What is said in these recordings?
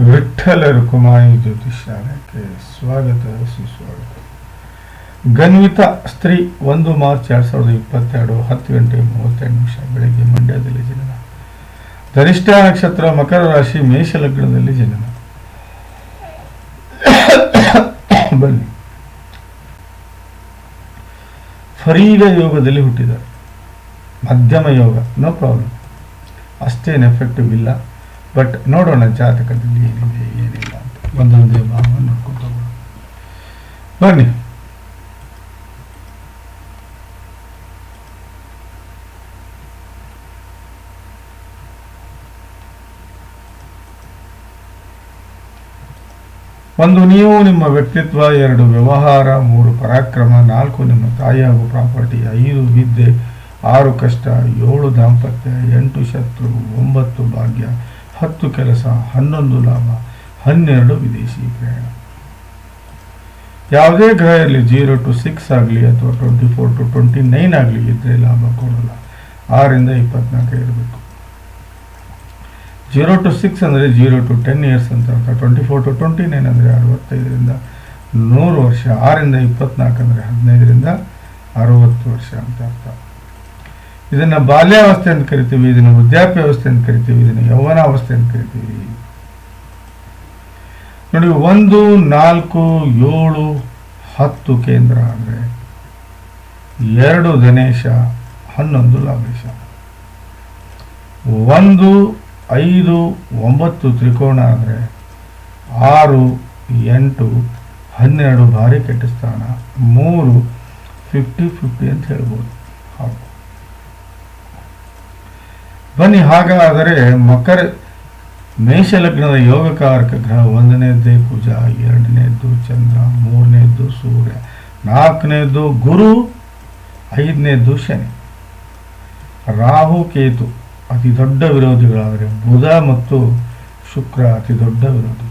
ವಿಠ್ಠಲ ರುಕುಮಾಯಿ ಜ್ಯೋತಿಷಾಲಯಕ್ಕೆ ಸ್ವಾಗತ, ಸುಸ್ವಾಗತ. ಗನ್ವಿತ ಸ್ತ್ರೀ, ಒಂದು ಮಾರ್ಚ್ ಎರಡು ಸಾವಿರದ ಇಪ್ಪತ್ತೆರಡು, ಹತ್ತು ಗಂಟೆ ಮೂವತ್ತೆರಡು ನಿಮಿಷ, ಬೆಳಗ್ಗೆ ಮಂಡ್ಯದಲ್ಲಿ ಜನನ ಧನಿಷ್ಠ ನಕ್ಷತ್ರ, ಮಕರ ರಾಶಿ, ಮೇಷ ಲಗ್ನದಲ್ಲಿ ಜನನ ಬನ್ನಿ. ಫರೀದ ಯೋಗದಲ್ಲಿ ಹುಟ್ಟಿದ್ದಾರೆ ಮಧ್ಯಮ ಯೋಗ ನೋ ಪ್ರಾಬ್ಲಮ್ ಅಷ್ಟೇನು ಎಫೆಕ್ಟಿವ್ ಇಲ್ಲ. ಬಟ್ ನೋಡೋಣ ಜಾತಕದಲ್ಲಿ ಏನಿದೆ, ಏನಿಲ್ಲ ಅಂತ. ಒಂದೊಂದೇ ಭಾವ ನೋಡ್ಕೊಂಡು ಹೋಗೋಣ ಬನ್ನಿ. ಒಂದು ನೀವು ನಿಮ್ಮ ವ್ಯಕ್ತಿತ್ವ, ಎರಡು ವ್ಯವಹಾರ, ಮೂರು ಪರಾಕ್ರಮ, ನಾಲ್ಕು ನಿಮ್ಮ ತಾಯಿ ಹಾಗೂ ಪ್ರಾಪರ್ಟಿ, ಐದು ವಿದ್ಯೆ, ಆರು ಕಷ್ಟ, ಏಳು ದಾಂಪತ್ಯ, ಎಂಟು ಶತ್ರು, ಒಂಬತ್ತು ಭಾಗ್ಯ ಹತ್ತು ಕೆಲಸ, ಹನ್ನೊಂದು ಲಾಭ, ಹನ್ನೆರಡು ವಿದೇಶಿ ಪ್ರಯಾಣ. ಯಾವುದೇ ಗ್ರಹ ಇರಲಿ ಜೀರೋ ಟು ಸಿಕ್ಸ್ ಆಗಲಿ ಅಥವಾ twenty four to twenty nine ಆಗಲಿ ಇದ್ರೆ ಲಾಭ ಕೊಡಲ್ಲ. ಆರಿಂದ ಇಪ್ಪತ್ನಾಲ್ಕು ಇರಬೇಕು. ಜೀರೋ ಟು ಸಿಕ್ಸ್ ಅಂದರೆ ಜೀರೋ ಟು ಟೆನ್ ಇಯರ್ಸ್ ಅಂತ ಅರ್ಥ. Twenty four to twenty nine ಅಂದರೆ ಅರವತ್ತೈದರಿಂದ ನೂರು ವರ್ಷ. ಆರಿಂದ ಇಪ್ಪತ್ನಾಲ್ಕು ಅಂದರೆ ಹದಿನೈದರಿಂದ ಅರವತ್ತು ವರ್ಷ ಅಂತ ಅರ್ಥ. ಇದನ್ನು ಬಾಲ್ಯಾವಸ್ಥೆ ಅಂತ ಕರಿತೀವಿ, ಇದನ್ನು ವೃದ್ಧಾಪ್ಯಾವಸ್ಥೆ ಅಂತ ಕರಿತೀವಿ, ಇದನ್ನು ಯೌವನಾವಸ್ಥೆ ಅಂತ ಕರಿತೀವಿ. ನೋಡಿ, ಒಂದು, ನಾಲ್ಕು, ಏಳು, ಹತ್ತು ಕೇಂದ್ರ ಅಂದರೆ ಎರಡು ಗಣೇಶ, ಹನ್ನೊಂದು ಲಾಭೇಶ ಒಂದು, ಐದು, ಒಂಬತ್ತು ತ್ರಿಕೋಣ ಅಂದರೆ ಆರು, ಎಂಟು, ಹನ್ನೆರಡು ಭಾರಿ ಕೆಟ್ಟ ಸ್ಥಾನ, ಮೂರು ಫಿಫ್ಟಿ ಫಿಫ್ಟಿ ಅಂತ ಹೇಳ್ಬೋದು. ಹೌದು. ಬನ್ನಿ, ಹಾಗಾದರೆ ಮಕರ ಮೇಷಲಗ್ನದ ಯೋಗಕಾರಕ ಗ್ರಹ ಒಂದನೇದ್ದೇ ಕುಜ ಎರಡನೇದ್ದು ಚಂದ್ರ, ಮೂರನೇದ್ದು ಸೂರ್ಯ, ನಾಲ್ಕನೇದ್ದು ಗುರು, ಐದನೇದ್ದು ಶನಿ. ರಾಹು, ಕೇತು ಅತಿ ದೊಡ್ಡ ವಿರೋಧಿಗಳಾದರೆ ಬುಧ ಮತ್ತು ಶುಕ್ರ ಅತಿ ದೊಡ್ಡ ವಿರೋಧಿಗಳು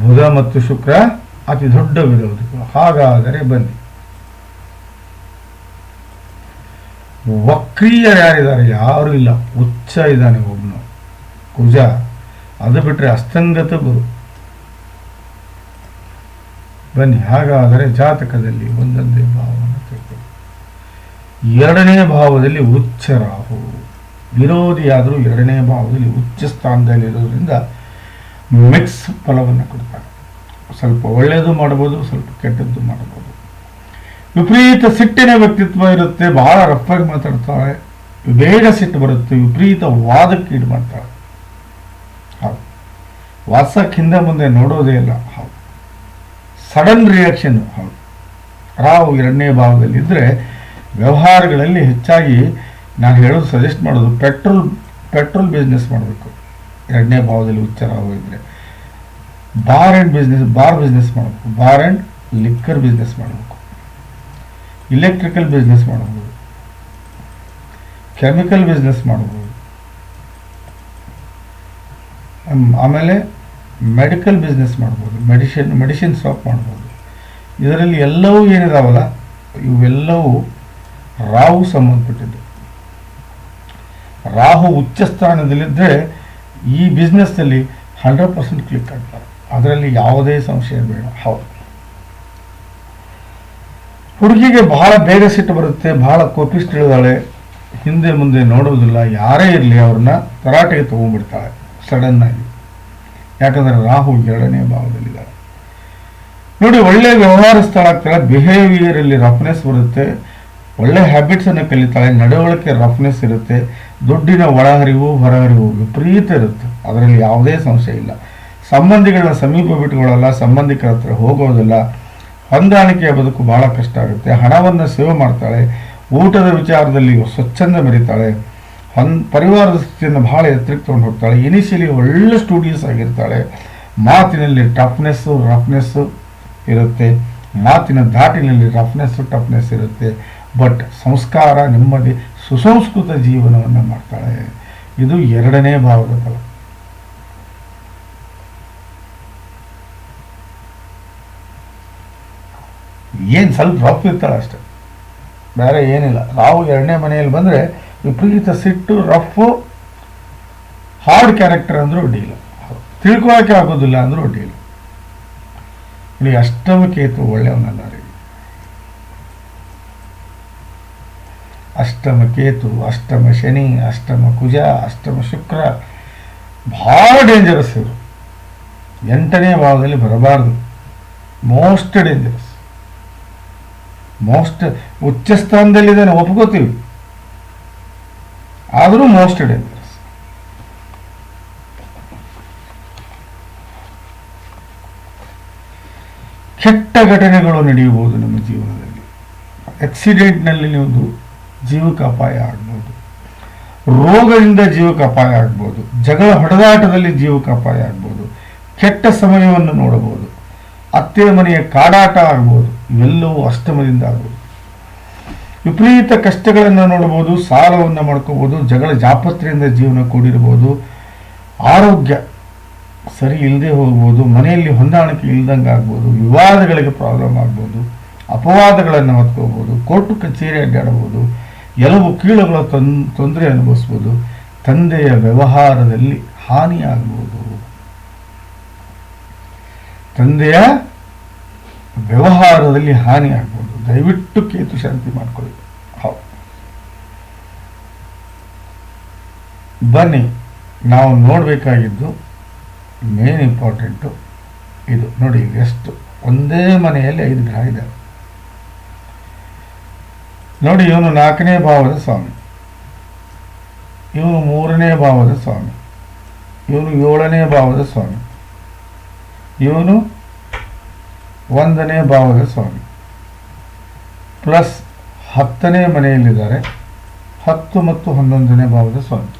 ಬುಧ ಮತ್ತು ಶುಕ್ರ ಅತಿ ದೊಡ್ಡ ವಿರೋಧಿಗಳು. ಹಾಗಾದರೆ ಬನ್ನಿ. ವಕ್ರೀಯರು ಯಾರಿದ್ದಾರೆ? ಯಾರು ಇಲ್ಲ. ಉಚ್ಚ ಇದ್ದಾನೆ ಒಬ್ಬನು ಕುಜ ಅದು ಬಿಟ್ಟರೆ ಅಸ್ತಂಗತ ಗುರು. ಬನ್ನಿ, ಹಾಗಾದರೆ ಜಾತಕದಲ್ಲಿ ಒಂದೊಂದೇ ಭಾವವನ್ನು ತಿಳ್ಕೊಳ್ಳಿ. ಎರಡನೇ ಭಾವದಲ್ಲಿ ಉಚ್ಚ ರಾಹು. ವಿರೋಧಿಯಾದರೂ ಎರಡನೇ ಭಾವದಲ್ಲಿ ಉಚ್ಚ ಸ್ಥಾನದಲ್ಲಿರೋದ್ರಿಂದ ಮಿಕ್ಸ್ ಫಲವನ್ನು ಕೊಡ್ತಾರೆ. ಸ್ವಲ್ಪ ಒಳ್ಳೆಯದು ಮಾಡ್ಬೋದು, ಸ್ವಲ್ಪ ಕೆಟ್ಟದ್ದು ಮಾಡ್ಬೋದು. ವಿಪರೀತ ಸಿಟ್ಟಿನ ವ್ಯಕ್ತಿತ್ವ ಇರುತ್ತೆ, ಬಹಳ ರಫಾಗಿ ಮಾತಾಡ್ತಾಳೆ ಬೇಗ ಸಿಟ್ಟು ಬರುತ್ತೆ, ವಿಪರೀತ ವಾದಕ್ಕೆ ಈಡು ಮಾಡ್ತಾಳೆ ಹೌದು. ವಾಟ್ಸಕ್ ಹಿಂದೆ ಮುಂದೆ ನೋಡೋದೇ ಇಲ್ಲ. ಹೌದು. ಸಡನ್ ರಿಯಾಕ್ಷನ್ ಹೌದು. ರಾವು ಎರಡನೇ ಭಾಗದಲ್ಲಿ ಇದ್ದರೆ ವ್ಯವಹಾರಗಳಲ್ಲಿ ಹೆಚ್ಚಾಗಿ ನಾನು ಹೇಳೋದು ಸಜೆಸ್ಟ್ ಮಾಡೋದು ಪೆಟ್ರೋಲ್ ಪೆಟ್ರೋಲ್ ಬಿಸ್ನೆಸ್ ಮಾಡಬೇಕು. ಎರಡನೇ ಭಾವದಲ್ಲಿ ಉಚ್ಚ ರಾವು ಇದ್ದರೆ bar and business bar business ಮಾಡಬೇಕು. ಬಾರ್ ಆ್ಯಂಡ್ ಲಿಕ್ಕರ್ ಬಿಸ್ನೆಸ್ ಮಾಡಬೇಕು. ಇಲೆಕ್ಟ್ರಿಕಲ್ ಬಿಸ್ನೆಸ್ ಮಾಡಬಹುದು. ಕೆಮಿಕಲ್ ಬಿಸ್ನೆಸ್ ಮಾಡಬಹುದು. ಆಮ್- ಆಮೇಲೆ ಮೆಡಿಕಲ್ ಬಿಸ್ನೆಸ್ ಮಾಡ್ಬೋದು ಮೆಡಿಸಿನ್ ಮೆಡಿಸಿನ್ ಶಾಪ್ ಮಾಡ್ಬೋದು ಇದರಲ್ಲಿ ಎಲ್ಲವೂ ಏನಿದಾವಲ್ಲ, ಇವೆಲ್ಲವೂ ರಾಹು ಸಂಬಂಧಪಟ್ಟಿದ್ದು. ರಾಹು ಉಚ್ಚ ಸ್ಥಾನದಲ್ಲಿದ್ದರೆ ಈ ಬಿಸ್ನೆಸ್ನಲ್ಲಿ ಹಂಡ್ರೆಡ್ ಪರ್ಸೆಂಟ್ ಕ್ಲಿಕ್ ಆಗ್ತಾರೆ. ಅದರಲ್ಲಿ ಯಾವುದೇ ಸಂಶಯ ಬೇಡ. ಹೌದು. ಹುಡುಗಿಗೆ ಬಹಳ ಬೇಗ ಸಿಟ್ಟು ಬರುತ್ತೆ, ಬಹಳ ಕೋಪಿಸ್ತಿಳಿದಾಳೆ ಹಿಂದೆ ಮುಂದೆ ನೋಡುವುದಿಲ್ಲ, ಯಾರೇ ಇರಲಿ ಅವ್ರನ್ನ ತರಾಟೆಗೆ ತಗೊಂಡ್ಬಿಡ್ತಾಳೆ ಆಗಿ. ಯಾಕಂದ್ರೆ ರಾಹು ಎರಡನೇ ಭಾವದಲ್ಲಿದ್ದಾಳೆ. ನೋಡಿ, ಒಳ್ಳೆ ಆಗ್ತಾಳೆ ಬಿಹೇವಿಯರಲ್ಲಿ ರಫ್ನೆಸ್ ಬರುತ್ತೆ, ಒಳ್ಳೆ ಹ್ಯಾಬಿಟ್ಸ್ ಅನ್ನು ಕಲಿತಾಳೆ, ನಡವಳಿಕೆ ರಫ್ನೆಸ್ ಇರುತ್ತೆ, ದುಡ್ಡಿನ ಒಳಹರಿವು, ಹೊರಹರಿವು ವಿಪರೀತ ಇರುತ್ತೆ, ಅದರಲ್ಲಿ ಯಾವುದೇ ಸಂಶಯ ಇಲ್ಲ. ಸಂಬಂಧಿಗಳನ್ನ ಸಮೀಪ ಬಿಟ್ಟುಕೊಳ್ಳಲ್ಲ ಸಂಬಂಧಿಕರ ಹತ್ರ ಹೋಗೋದಿಲ್ಲ ಹೊಂದಾಣಿಕೆಯ ಬದುಕು ಬಹಳ ಕಷ್ಟ ಆಗುತ್ತೆ. ಹಣವನ್ನು ಸೇವೆ ಮಾಡ್ತಾಳೆ, ಊಟದ ವಿಚಾರದಲ್ಲಿ ಸ್ವಚ್ಛಂದ ಮೆರಿತಾಳೆ ಹೊನ್, ಪರಿವಾರದ ಸ್ಥಿತಿಯನ್ನು ಬಹಳ ಎತ್ತರಕ್ಕೆ ತಗೊಂಡು ಹೋಗ್ತಾಳೆ ಇನಿಷಿಯಲಿ ಒಳ್ಳೆ ಸ್ಟೂಡಿಯಸ್ ಆಗಿರ್ತಾಳೆ, ಮಾತಿನಲ್ಲಿ ಟಫ್ನೆಸ್ಸು ರಫ್ನೆಸ್ಸು ಇರುತ್ತೆ, ಮಾತಿನ ಧಾಟಿನಲ್ಲಿ ರಫ್ನೆಸ್ಸು ಟಫ್ನೆಸ್ ಇರುತ್ತೆ ಬಟ್ ಸಂಸ್ಕಾರ ನೆಮ್ಮದಿ, ಸುಸಂಸ್ಕೃತ ಜೀವನವನ್ನು ಮಾಡ್ತಾಳೆ. ಇದು ಎರಡನೇ ಭಾವದ ಫಲ. ಏನು ಸ್ವಲ್ಪ ರಫ್ ಇರ್ತಾಳೆ ಅಷ್ಟೆ. ಬೇರೆ ಏನಿಲ್ಲ. ರಾವು ಎರಡನೇ ಮನೆಯಲ್ಲಿ ಬಂದರೆ ವಿಪರೀತ ಸಿಟ್ಟು, ರಫು ಹಾರ್ಡ್ ಕ್ಯಾರೆಕ್ಟರ್ ಅಂದ್ರೂ ಅಡ್ಡಿಯಿಲ್ಲ ತಿಳ್ಕೊಳಕ್ಕೆ ಆಗೋದಿಲ್ಲ ಅಂದ್ರೂ ಅಡ್ಡಿಯಿಲ್ಲ ಇಲ್ಲಿ ಅಷ್ಟಮ ಕೇತು ಒಳ್ಳೆಯವನಲ್ಲ ರೀ. ಅಷ್ಟಮ ಕೇತು, ಅಷ್ಟಮ ಶನಿ, ಅಷ್ಟಮ ಕುಜ, ಅಷ್ಟಮ ಶುಕ್ರ, ಭಾಳ ಡೇಂಜರಸ್ ಇವರು. ಎಂಟನೇ ಭಾವದಲ್ಲಿ ಬರಬಾರ್ದು. ಮೋಸ್ಟ್ ಡೇಂಜರಸ್ ಮೋಸ್ಟ್ ಉಚ್ಚ ಸ್ಥಾನದಲ್ಲಿದ್ದಾನೆ ಒಪ್ಕೋತೀವಿ. ಆದರೂ ಮೋಸ್ಟ್ ಡೇಂಜರಸ್ ಕೆಟ್ಟ ಘಟನೆಗಳು ನಡೆಯಬಹುದು ನಮ್ಮ ಜೀವನದಲ್ಲಿ. ಆಕ್ಸಿಡೆಂಟ್ನಲ್ಲಿ ಒಂದು ಜೀವಕ್ಕೆ ಅಪಾಯ ಆಗ್ಬೋದು. ರೋಗದಿಂದ ಜೀವಕ್ಕೆ ಅಪಾಯ ಆಗ್ಬೋದು. ಜಗಳ ಹೊಡೆದಾಟದಲ್ಲಿ ಜೀವಕ್ಕೆ ಅಪಾಯ ಆಗ್ಬೋದು. ಕೆಟ್ಟ ಸಮಯವನ್ನು ನೋಡಬಹುದು. ಅತ್ತೆ ಮನೆಯ ಕಾಡಾಟ ಆಗ್ಬೋದು ಇವೆಲ್ಲವೂ ಅಷ್ಟಮದಿಂದ ಆಗ್ಬೋದು. ವಿಪರೀತ ಕಷ್ಟಗಳನ್ನು ನೋಡಬಹುದು ಸಾಲವನ್ನು ಮಾಡ್ಕೋಬಹುದು ಜಗಳ ಜಾಪತ್ರೆಯಿಂದ ಜೀವನ ಕೂಡಿರ್ಬೋದು, ಆರೋಗ್ಯ ಸರಿ ಇಲ್ಲದೆ ಹೋಗ್ಬೋದು, ಮನೆಯಲ್ಲಿ ಹೊಂದಾಣಿಕೆ ಇಲ್ದಂಗೆ ಆಗ್ಬೋದು, ವಿವಾದಗಳಿಗೆ ಪ್ರಾಬ್ಲಮ್ ಆಗ್ಬೋದು, ಅಪವಾದಗಳನ್ನು ಹೊತ್ಕೋಬೋದು, ಕೋರ್ಟು ಕಚೇರಿ ಅಡ್ಡಾಡಬಹುದು ಎಲ್ಲವೂ ಕೀಳುಗಳ ತೊಂದರೆ ಅನುಭವಿಸ್ಬೋದು, ತಂದೆಯ ವ್ಯವಹಾರದಲ್ಲಿ ಹಾನಿಯಾಗ್ಬೋದು ತಂದೆಯ ವ್ಯವಹಾರದಲ್ಲಿ ಹಾನಿ ಆಗ್ಬೋದು. ದಯವಿಟ್ಟು ಕೇತು ಶಾಂತಿ ಮಾಡಿಕೊಳ್ಳಿ. ಹೌದು. ಬನ್ನಿ, ನಾವು ನೋಡಬೇಕಾಗಿದ್ದು ಮೇನ್ ಇಂಪಾರ್ಟೆಂಟು ಇದು. ನೋಡಿ, ಎಷ್ಟು ಒಂದೇ ಮನೆಯಲ್ಲಿ ಐದು ಗ್ರಹ ಇದೆ ನೋಡಿ, ಇವನು ನಾಲ್ಕನೇ ಭಾವದ ಸ್ವಾಮಿ. ಇವನು ಮೂರನೇ ಭಾವದ ಸ್ವಾಮಿ. ಇವನು ಏಳನೇ ಭಾವದ ಸ್ವಾಮಿ. ಇವನು ಒಂದನೇ ಭಾವದ ಸ್ವಾಮಿ. ಪ್ಲಸ್ ಹತ್ತನೇ ಮನೆಯಲ್ಲಿದ್ದಾರೆ. ಹತ್ತು ಮತ್ತು ಹನ್ನೊಂದನೇ ಭಾವದ ಸ್ವಾಮಿ.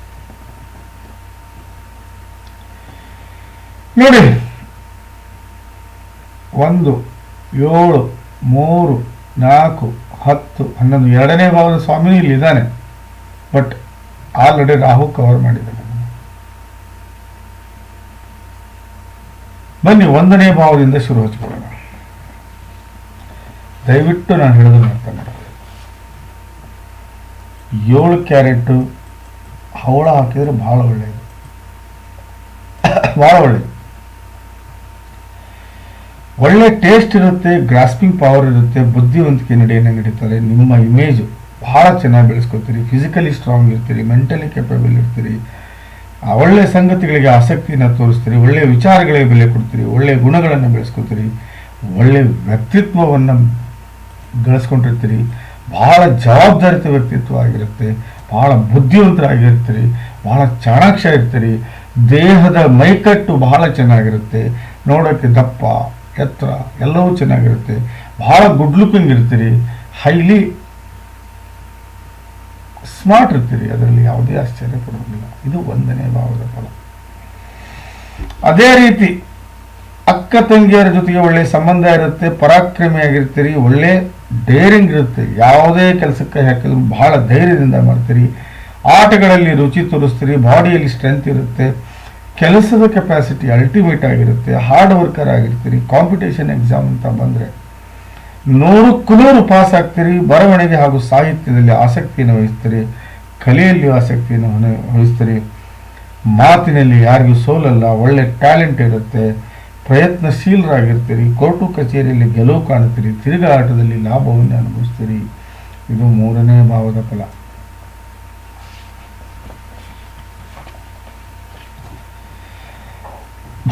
ನೋಡಿ, ಒಂದು, ಏಳು, ಮೂರು, ನಾಲ್ಕು, ಹತ್ತು, ಹನ್ನೊಂದು, ಎರಡನೇ ಭಾವದ ಸ್ವಾಮಿನೂ ಇಲ್ಲಿದ್ದಾನೆ. ಬಟ್ ಆಲ್ರೆಡಿ ರಾಹು ಕವರ್ ಮಾಡಿದ್ದಾನೆ. ಬನ್ನಿ ಒಂದನೇ ಭಾವದಿಂದ ಶುರು ಹಚ್ಕೊಳ್ಳೋಣ. ದಯವಿಟ್ಟು ನಾನು ಹೇಳಿದ್ರೆ ಅರ್ಥ ಮಾಡ್ಕೊಳ್ಳಿ. ಏಳು ಕ್ಯಾರೆಟ್ ಹವಳ ಹಾಕಿದ್ರೆ ಬಹಳ ಒಳ್ಳೆಯದು ಬಹಳ ಒಳ್ಳೆಯದು ಒಳ್ಳೆ ಟೇಸ್ಟ್ ಇರುತ್ತೆ ಗ್ರಾಸ್ಪಿಂಗ್ ಪವರ್ ಇರುತ್ತೆ, ಬುದ್ಧಿವಂತಿಕೆ ನಡೆಯನ್ನು ನಡೀತಾರೆ ನಿಮ್ಮ ಇಮೇಜು ಭಾಳ ಚೆನ್ನಾಗಿ ಬೆಳೆಸ್ಕೊತೀರಿ ಫಿಸಿಕಲಿ ಸ್ಟ್ರಾಂಗ್ ಇರ್ತೀರಿ ಮೆಂಟಲಿ ಕೆಪಬಲ್ ಇರ್ತೀರಿ ಒಳ್ಳೆ ಸಂಗತಿಗಳಿಗೆ ಆಸಕ್ತಿಯನ್ನು ತೋರಿಸ್ತೀರಿ ಒಳ್ಳೆಯ ವಿಚಾರಗಳಿಗೆ ಬೆಲೆ ಕೊಡ್ತೀರಿ ಒಳ್ಳೆಯ ಗುಣಗಳನ್ನು ಬೆಳೆಸ್ಕೊತೀರಿ ಒಳ್ಳೆಯ ವ್ಯಕ್ತಿತ್ವವನ್ನು ಗಳಿಸ್ಕೊಂಡಿರ್ತೀರಿ ಭಾಳ ಜವಾಬ್ದಾರಿತ ವ್ಯಕ್ತಿತ್ವ ಆಗಿರುತ್ತೆ ಭಾಳ ಬುದ್ಧಿವಂತರಾಗಿರ್ತೀರಿ ಭಾಳ ಚಾಣಾಕ್ಷ ಇರ್ತೀರಿ ದೇಹದ ಮೈಕಟ್ಟು ಬಹಳ ಚೆನ್ನಾಗಿರುತ್ತೆ ನೋಡೋಕ್ಕೆ ದಪ್ಪ, ಎತ್ತರ ಎಲ್ಲವೂ ಚೆನ್ನಾಗಿರುತ್ತೆ ಭಾಳ ಗುಡ್ ಲುಕಿಂಗ್ ಇರ್ತೀರಿ ಹೈಲಿ ಸ್ಮಾರ್ಟ್ ಇರ್ತೀರಿ, ಅದರಲ್ಲಿ ಯಾವುದೇ ಆಶ್ಚರ್ಯ ಪಡೋದಿಲ್ಲ ಇದು ಒಂದನೇ ಭಾವದ ಫಲ. ಅದೇ ರೀತಿ, ಅಕ್ಕ ತಂಗಿಯರ ಜೊತೆಗೆ ಒಳ್ಳೆ ಸಂಬಂಧ ಇರುತ್ತೆ ಪರಾಕ್ರಮಿಯಾಗಿರ್ತೀರಿ ಒಳ್ಳೆ ಡೇರಿಂಗ್ ಇರುತ್ತೆ, ಯಾವುದೇ ಕೆಲಸಕ್ಕೆ ಹಾಕಿದ್ರು ಬಹಳ ಧೈರ್ಯದಿಂದ ಮಾಡ್ತೀರಿ, ಆಟಗಳಲ್ಲಿ ರುಚಿ ತೋರಿಸ್ತೀರಿ, ಬಾಡಿಯಲ್ಲಿ ಸ್ಟ್ರೆಂತ್ ಇರುತ್ತೆ, ಕೆಲಸದ ಕೆಪಾಸಿಟಿ ಅಲ್ಟಿಮೇಟ್ ಆಗಿರುತ್ತೆ ಹಾರ್ಡ್ ವರ್ಕರ್ ಆಗಿರ್ತೀರಿ ಕಾಂಪಿಟೇಷನ್ ಎಕ್ಸಾಮ್ ಅಂತ ಬಂದರೆ. ನೂರಕ್ಕೂ ನೂರು ಪಾಸ್ ಆಗ್ತೀರಿ ಬರವಣಿಗೆ ಹಾಗೂ ಸಾಹಿತ್ಯದಲ್ಲಿ ಆಸಕ್ತಿಯನ್ನು ವಹಿಸ್ತೀರಿ ಕಲೆಯಲ್ಲಿ ಆಸಕ್ತಿಯನ್ನು ವಹಿಸ್ತೀರಿ. ಮಾತಿನಲ್ಲಿ ಯಾರಿಗೂ ಸೋಲಲ್ಲ, ಒಳ್ಳೆ ಟ್ಯಾಲೆಂಟ್ ಇರುತ್ತೆ, ಪ್ರಯತ್ನಶೀಲರಾಗಿರ್ತೀರಿ, ಕೋರ್ಟು ಕಚೇರಿಯಲ್ಲಿ ಗೆಲುವು ಕಾಣುತ್ತೀರಿ, ತಿರುಗಾಟದಲ್ಲಿ ಲಾಭವನ್ನು ಅನುಭವಿಸ್ತೀರಿ. ಇದು ಮೂರನೇ ಭಾವದ ಫಲ.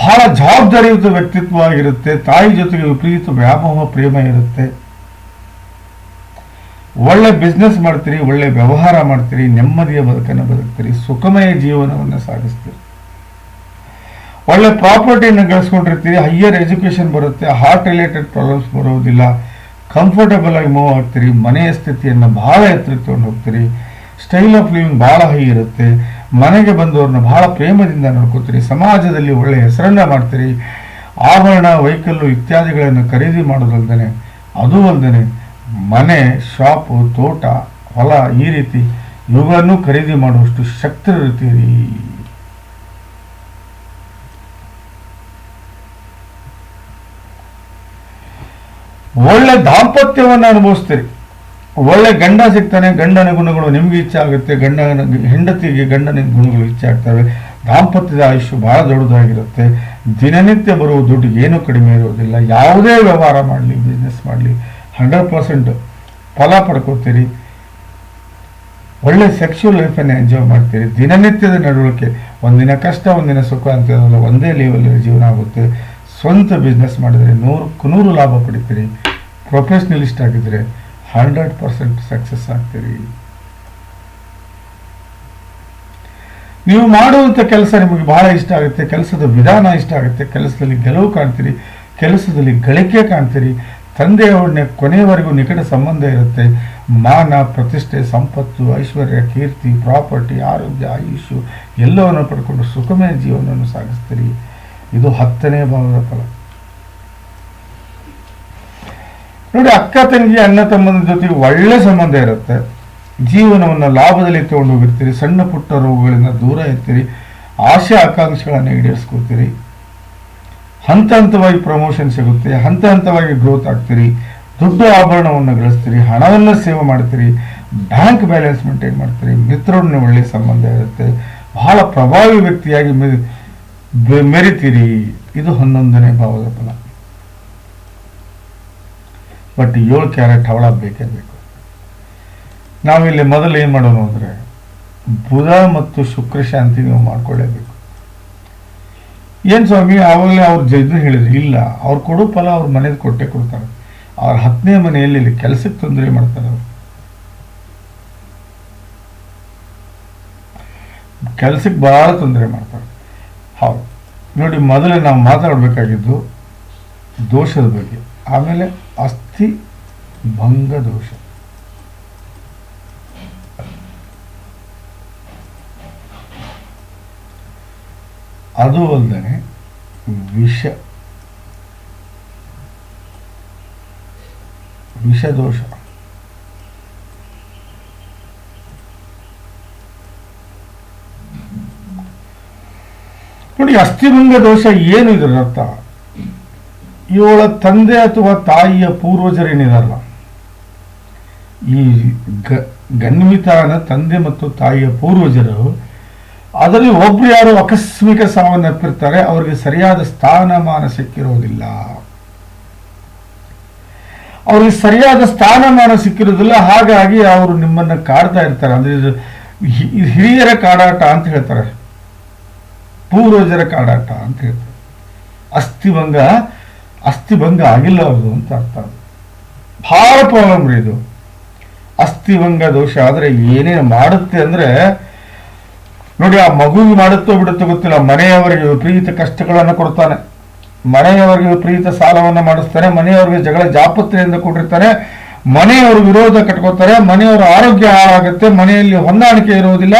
ಬಹಳ ಜವಾಬ್ದಾರಿಯುತ ವ್ಯಕ್ತಿತ್ವ ಆಗಿರುತ್ತೆ ತಾಯಿ ಜೊತೆಗೆ ವಿಪರೀತ ವ್ಯಾಮೋಹ ಪ್ರೇಮ ಇರುತ್ತೆ. ಒಳ್ಳೆ ಬಿಸ್ನೆಸ್ ಮಾಡ್ತೀರಿ, ಒಳ್ಳೆ ವ್ಯವಹಾರ ಮಾಡ್ತೀರಿ, ನೆಮ್ಮದಿಯ ಬದುಕನ್ನು ಬದುಕ್ತೀರಿ, ಸುಖಮಯ ಜೀವನವನ್ನು ಸಾಗಿಸ್ತೀರಿ. ಒಳ್ಳೆ ಪ್ರಾಪರ್ಟಿಯನ್ನು ಗಳಿಸ್ಕೊಂಡಿರ್ತೀರಿ ಹೈಯರ್ ಎಜುಕೇಶನ್ ಬರುತ್ತೆ ಹಾರ್ಟ್ ರಿಲೇಟೆಡ್ ಪ್ರಾಬ್ಲಮ್ಸ್ ಬರೋದಿಲ್ಲ. ಕಂಫರ್ಟಬಲ್ ಆಗಿ ಮೂವ್ ಆಗ್ತೀರಿ, ಮನೆಯ ಸ್ಥಿತಿಯನ್ನು ಬಹಳ ಎತ್ತರ ತಗೊಂಡು ಹೋಗ್ತೀರಿ. ಸ್ಟೈಲ್ ಆಫ್ ಲಿವಿಂಗ್ ಬಹಳ ಹೈ ಇರುತ್ತೆ. ಮನೆಗೆ ಬಂದವ್ರನ್ನ ಬಹಳ ಪ್ರೇಮದಿಂದ ನೋಡ್ಕೋತೀರಿ, ಸಮಾಜದಲ್ಲಿ ಒಳ್ಳೆಯ ಹೆಸರನ್ನ ಮಾಡ್ತೀರಿ, ಆಭರಣ ವೈಕಲ್ಲು ಇತ್ಯಾದಿಗಳನ್ನು ಖರೀದಿ ಮಾಡೋದಲ್ದೇ ಅದು ಅಲ್ಲದೆ ಮನೆ, ಶಾಪು, ತೋಟ, ಹೊಲ ಈ ರೀತಿ ಇವುಗಳನ್ನು ಖರೀದಿ ಮಾಡುವಷ್ಟು ಶಕ್ತರಿರ್ತೀರಿ ಒಳ್ಳೆ ದಾಂಪತ್ಯವನ್ನು ಅನುಭವಿಸ್ತೀರಿ. ಒಳ್ಳೆ ಗಂಡ ಸಿಗ್ತಾನೆ, ಗಂಡನ ಗುಣಗಳು ನಿಮ್ಗೆ ಇಚ್ಛೆ ಆಗುತ್ತೆ ಗಂಡನ ಹೆಂಡತಿಗೆ ಗಂಡನ ಗುಣಗಳು ಇಚ್ಛೆ ಆಗ್ತವೆ. ದಾಂಪತ್ಯದ ಆಯುಷ್ಯ ಬಹಳ ದೊಡ್ಡದಾಗಿರುತ್ತೆ. ದಿನನಿತ್ಯ ಬರುವ ದುಡ್ಡು ಏನೂ ಕಡಿಮೆ ಇರೋದಿಲ್ಲ. ಯಾವುದೇ ವ್ಯವಹಾರ ಮಾಡಲಿ ಬಿಸ್ನೆಸ್ ಮಾಡಲಿ ಹಂಡ್ರೆಡ್ ಪರ್ಸೆಂಟ್ ಫಲ ಪಡ್ಕೋತೀರಿ. ಒಳ್ಳೆ ಸೆಕ್ಷುವಲ್ ಲೈಫನ್ನು ಎಂಜಾಯ್ ಮಾಡ್ತೀರಿ. ದಿನನಿತ್ಯದ ನಡವಳಿಕೆ, ಒಂದಿನ ಕಷ್ಟ, ಒಂದಿನ ಸುಖ ಅಂತ ಹೇಳೋಲ್ಲ ಒಂದೇ ಲೆವೆಲ್ ಜೀವನ ಆಗುತ್ತೆ. ಸ್ವಂತ ಬಿಸ್ನೆಸ್ ಮಾಡಿದರೆ ನೂರಕ್ಕೂ ನೂರು ಲಾಭ ಪಡಿತೀರಿ. ಪ್ರೊಫೆಷ್ನಲಿಸ್ಟ್ ಆಗಿದ್ರೆ ಹಂಡ್ರೆಡ್ ಪರ್ಸೆಂಟ್ ಸಕ್ಸಸ್ ಆಗ್ತೀರಿ. ನೀವು ಮಾಡುವಂಥ ಕೆಲಸ ನಿಮಗೆ ಬಹಳ ಇಷ್ಟ ಆಗುತ್ತೆ, ಕೆಲಸದ ವಿಧಾನ ಇಷ್ಟ ಆಗುತ್ತೆ, ಕೆಲಸದಲ್ಲಿ ಗೆಲುವು ಕಾಣ್ತೀರಿ, ಕೆಲಸದಲ್ಲಿ ಗಳಿಕೆ ಕಾಣ್ತೀರಿ, ತಂದೆಯವರನ್ನೇ ಕೊನೆಯವರೆಗೂ ನಿಕಟ ಸಂಬಂಧ ಇರುತ್ತೆ. ಮಾನ ಪ್ರತಿಷ್ಠೆ, ಸಂಪತ್ತು, ಐಶ್ವರ್ಯ, ಕೀರ್ತಿ, ಪ್ರಾಪರ್ಟಿ, ಆರೋಗ್ಯ ಆಯುಷು ಎಲ್ಲವನ್ನು ಪಡ್ಕೊಂಡು ಸುಖಮಯ ಜೀವನವನ್ನು ಸಾಗಿಸ್ತೀರಿ. ಇದು ಹತ್ತನೇ ಭಾವದ ಫಲ. ನೋಡಿ ಅಕ್ಕ ತಂಗಿ, ಅಣ್ಣ ತಮ್ಮನ ಜೊತೆ ಒಳ್ಳೆ ಸಂಬಂಧ ಇರುತ್ತೆ. ಜೀವನವನ್ನು ಲಾಭದಲ್ಲಿ ತಗೊಂಡು ಹೋಗಿರ್ತೀರಿ, ಸಣ್ಣ ಪುಟ್ಟ ರೋಗಗಳಿಂದ ದೂರ ಇರ್ತೀರಿ, ಆಶೆ ಆಕಾಂಕ್ಷೆಗಳನ್ನು ಈಡೇರಿಸ್ಕೊಳ್ತೀರಿ ಹಂತ ಹಂತವಾಗಿ ಪ್ರಮೋಷನ್ ಸಿಗುತ್ತೆ, ಹಂತ ಹಂತವಾಗಿ ಗ್ರೋತ್ ಆಗ್ತೀರಿ. ದುಡ್ಡು ಆಭರಣವನ್ನು ಗಳಿಸ್ತೀರಿ, ಹಣವನ್ನು ಸೇವೆ ಮಾಡ್ತೀರಿ ಬ್ಯಾಂಕ್ ಬ್ಯಾಲೆನ್ಸ್ ಮೇಂಟೈನ್ ಮಾಡ್ತೀರಿ. ಮಿತ್ರರನ್ನ ಒಳ್ಳೆಯ ಸಂಬಂಧ ಇರುತ್ತೆ. ಬಹಳ ಪ್ರಭಾವಿ ವ್ಯಕ್ತಿಯಾಗಿ ಮೆರಿತೀರಿ. ಇದು ಹನ್ನೊಂದನೇ ಭಾವದ ಫಲ. ಬಟ್ ಏಳು ಕ್ಯಾರೆಟ್ ಹವಳ ಬೇಕೇ ಬೇಕು. ನಾವಿಲ್ಲಿ ಮೊದಲು ಏನು ಮಾಡೋಣ ಅಂದರೆ, ಬುಧ ಮತ್ತು ಶುಕ್ರ ಶಾಂತಿ ನೀವು ಮಾಡ್ಕೊಳ್ಳೇಬೇಕು. ಏನು ಸ್ವಾಮಿ, ಆವಾಗಲೇ ಅವ್ರ ಜಡ್ಜ್ ಹೇಳಿದ್ರು, ಇಲ್ಲ, ಅವ್ರು ಕೊಡೋ ಫಲ ಅವ್ರ ಮನೇದು ಕೊಟ್ಟೆ ಕೊಡ್ತಾರೆ. ಅವ್ರ ಹತ್ತನೇ ಮನೆಯಲ್ಲಿ ಇಲ್ಲಿ ಕೆಲಸಕ್ಕೆ ತೊಂದರೆ ಮಾಡ್ತಾರೆ ಅವರು. ಕೆಲಸಕ್ಕೆ ಭಾಳ ತೊಂದರೆ ಮಾಡ್ತಾರೆ. ಹೌದು. ನೋಡಿ, ಮೊದಲೇ ನಾವು ಮಾತಾಡಬೇಕಾಗಿದ್ದು ದೋಷದ ಬಗ್ಗೆ. ಆಮೇಲೆ ಅಸ್ಥಿ ಭಂಗ ದೋಷ. ಅದು ಅಲ್ಲದೆ ವಿಷ. ವಿಷದೋಷ ನೋಡಿ ಅಸ್ಥಿಭಂಗ ದೋಷ ಏನು ಇದರ ಅರ್ಥ ಇವಳ ತಂದೆ ಅಥವಾ ತಾಯಿಯ ಪೂರ್ವಜರೇನಿದಾರಲ್ಲ ಈ ಗನ್ವಿತಾನ ತಂದೆ ಮತ್ತು ತಾಯಿಯ ಪೂರ್ವಜರು, ಅದರಲ್ಲಿ ಒಬ್ರು ಯಾರು ಆಕಸ್ಮಿಕ ಸಾವನ್ನಪ್ಪಿರ್ತಾರೆ, ಅವರಿಗೆ ಸರಿಯಾದ ಸ್ಥಾನಮಾನ ಸಿಕ್ಕಿರೋದಿಲ್ಲ. ಅವ್ರಿಗೆ ಸರಿಯಾದ ಸ್ಥಾನಮಾನ ಸಿಕ್ಕಿರೋದಿಲ್ಲ, ಹಾಗಾಗಿ ಅವರು ನಿಮ್ಮನ್ನ ಕಾಡ್ತಾ ಇರ್ತಾರೆ. ಇದು ಹಿರಿಯರ ಕಾಡಾಟ ಅಂತ ಹೇಳ್ತಾರೆ. ಪೂರ್ವಜರ ಕಾಡಾಟ ಅಂತ ಹೇಳ್ತಾರೆ. ಅಸ್ಥಿಭಂಗ ಅಸ್ಥಿಭಂಗ ಆಗಿಲ್ಲ ಅವರು ಅಂತ ಅರ್ಥ. ಭಾಳ ಪ್ರಾಬ್ಲಮ್ ರೀ ಇದು. ಅಸ್ಥಿಭಂಗ ದೋಷ ಆದರೆ ಏನೇನು ಮಾಡುತ್ತೆ ಅಂದ್ರೆ, ನೋಡಿ, ಆ ಮಗುವಿಗೆ ಮಾಡುತ್ತೋ ಬಿಡುತ್ತೋ ಗೊತ್ತಿಲ್ಲ, ಮನೆಯವರಿಗೆ ವಿಪರೀತ ಕಷ್ಟಗಳನ್ನು ಕೊಡ್ತಾನೆ. ಮನೆಯವರಿಗೆ ವಿಪರೀತ ಸಾಲವನ್ನು ಮಾಡಿಸ್ತಾರೆ ಮನೆಯವರಿಗೆ ಜಗಳ ಜಾಪತ್ರೆಯಿಂದ ಕೊಟ್ಟಿರ್ತಾರೆ ಮನೆಯವರು ವಿರೋಧ ಕಟ್ಕೋತಾರೆ ಮನೆಯವರ ಆರೋಗ್ಯ ಹಾಳಾಗುತ್ತೆ, ಮನೆಯಲ್ಲಿ ಹೊಂದಾಣಿಕೆ ಇರುವುದಿಲ್ಲ,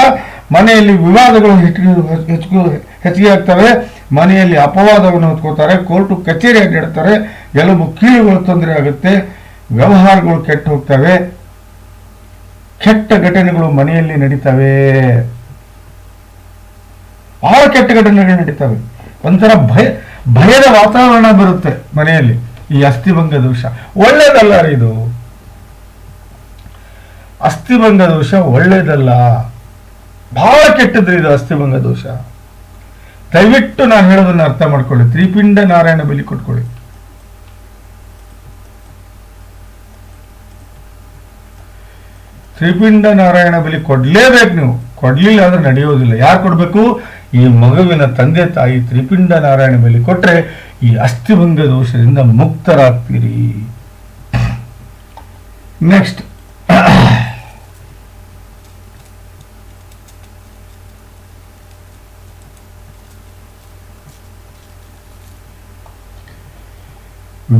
ಮನೆಯಲ್ಲಿ ವಿವಾದಗಳು ಹೆಚ್ಚಿಗೆ ಹೆಚ್ಚು ಹೆಚ್ಚಿಗೆ ಆಗ್ತವೆ. ಮನೆಯಲ್ಲಿ ಅಪವಾದವನ್ನು ಹೊತ್ಕೋತಾರೆ ಕೋರ್ಟು ಕಚೇರಿ ಅಡ್ಡಾಡ್ತಾರೆ ಎಲ್ಲ ಕೀಳುಗಳು ತೊಂದರೆ ಆಗುತ್ತೆ, ವ್ಯವಹಾರಗಳು ಕೆಟ್ಟು ಹೋಗ್ತವೆ, ಕೆಟ್ಟ ಘಟನೆಗಳು ಮನೆಯಲ್ಲಿ ನಡೀತವೆ. ಬಹಳ ಕೆಟ್ಟ ಘಟನೆಗಳು ನಡೀತವೆ. ಒಂಥರ ಭಯ, ಭಯದ ವಾತಾವರಣ ಬರುತ್ತೆ ಮನೆಯಲ್ಲಿ ಈ ಅಸ್ಥಿಭಂಗ ದೋಷ. ಒಳ್ಳೇದಲ್ಲ ರೀ ಇದು. ಅಸ್ಥಿಭಂಗ ದೋಷ ಒಳ್ಳೇದಲ್ಲ. ಬಹಳ ಕೆಟ್ಟದ್ರಿ ಇದು ಅಸ್ಥಿಭಂಗ ದೋಷ. ದಯವಿಟ್ಟು ನಾನು ಹೇಳೋದನ್ನ ಅರ್ಥ ಮಾಡ್ಕೊಳ್ಳಿ. ತ್ರಿಪಿಂಡ ನಾರಾಯಣ ಬಲಿ ಕೊಟ್ಕೊಳ್ಳಿ. ತ್ರಿಪಿಂಡ ನಾರಾಯಣ ಬಲಿ ಕೊಡ್ಲೇಬೇಕು ನೀವು. ಕೊಡ್ಲಿಲ್ಲ ಅಂದ್ರೆ ನಡೆಯೋದಿಲ್ಲ. ಯಾರು ಕೊಡ್ಬೇಕು? ಈ ಮಗುವಿನ ತಂದೆ ತಾಯಿ ತ್ರಿಪಿಂಡ ನಾರಾಯಣ ಬಲಿ ಕೊಟ್ರೆ ಈ ಅಸ್ಥಿಭಂಗ ದೋಷದಿಂದ ಮುಕ್ತರಾಗ್ತೀರಿ. ನೆಕ್ಸ್ಟ್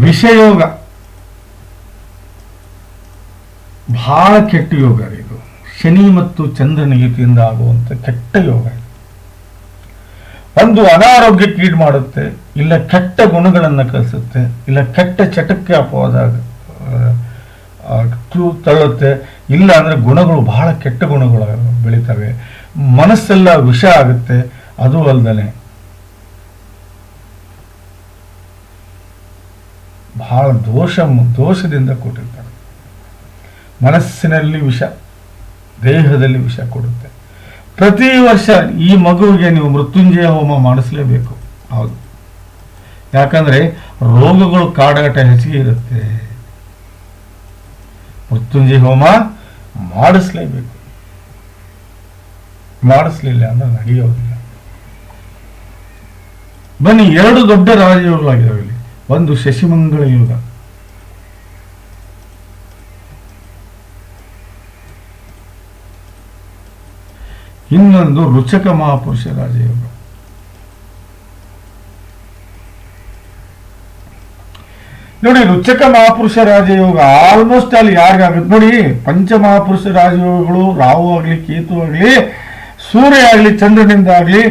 ವಿಷಯೋಗ. ಬಹಳ ಕೆಟ್ಟ ಯೋಗ ರೀ ಇದು ಶನಿ ಮತ್ತು ಚಂದ್ರನ ಯುತಿಯಿಂದ ಆಗುವಂತ ಕೆಟ್ಟ ಯೋಗ ಒಂದು ಅನಾರೋಗ್ಯಕ್ಕೆ ಈಡ್ ಮಾಡುತ್ತೆ, ಇಲ್ಲ ಕೆಟ್ಟ ಗುಣಗಳನ್ನು ಕಲಿಸುತ್ತೆ, ಇಲ್ಲ ಕೆಟ್ಟ ಚಟಕ್ಕೆ ಅಪವಾದ ತಳ್ಳುತ್ತೆ, ಇಲ್ಲ ಅಂದರೆ ಗುಣಗಳು ಬಹಳ ಕೆಟ್ಟ ಗುಣಗಳು ಬೆಳಿತವೆ. ಮನಸ್ಸೆಲ್ಲ ವಿಷ ಆಗುತ್ತೆ, ಅದು ಅಲ್ದನೆ. ಬಹಳ ದೋಷ ದೋಷದಿಂದ ಕೊಟ್ಟಿರ್ತಾರೆ. ಮನಸ್ಸಿನಲ್ಲಿ ವಿಷ, ದೇಹದಲ್ಲಿ ವಿಷ ಕೊಡುತ್ತೆ. ಪ್ರತಿ ವರ್ಷ ಈ ಮಗುವಿಗೆ ನೀವು ಮೃತ್ಯುಂಜಯ ಹೋಮ ಮಾಡಿಸಲೇಬೇಕು. ಹೌದು. ಯಾಕಂದ್ರೆ ರೋಗಗಳು ಕಾಡಾಟ ಹೆಚ್ಚಿಗೆ ಇರುತ್ತೆ. ಮೃತ್ಯುಂಜಯ ಹೋಮ ಮಾಡಿಸ್ಲೇಬೇಕು. ಮಾಡಿಸ್ಲಿಲ್ಲ ಅಂದ್ರೆ ನಡೆಯೋದಿಲ್ಲ. ಬನ್ನಿ, ಎರಡು ದೊಡ್ಡ ರಾಜಯೋಗಗಳಾಗಿದ್ದಾವೆ ಒಂದು ಶಶಿಮಂಗಳ ಯೋಗ. ಇನ್ನೊಂದು ರುಚಕ ಮಹಾಪುರುಷ ರಾಜಯೋಗ. ನೋಡಿ, ರುಚಕ ಮಹಾಪುರುಷ ರಾಜಯೋಗ ಆಲ್ಮೋಸ್ಟ್ ಅಲ್ಲಿ ಯಾರಿಗಾಗುತ್ತೆ ನೋಡಿ, ಪಂಚ ಮಹಾಪುರುಷ ರಾಜಯೋಗಗಳು ರಾಹು ಆಗಲಿ, ಕೇತು ಆಗಲಿ, ಸೂರ್ಯ ಆಗಲಿ, ಚಂದ್ರನಿಂದ ಆಗಲಿ,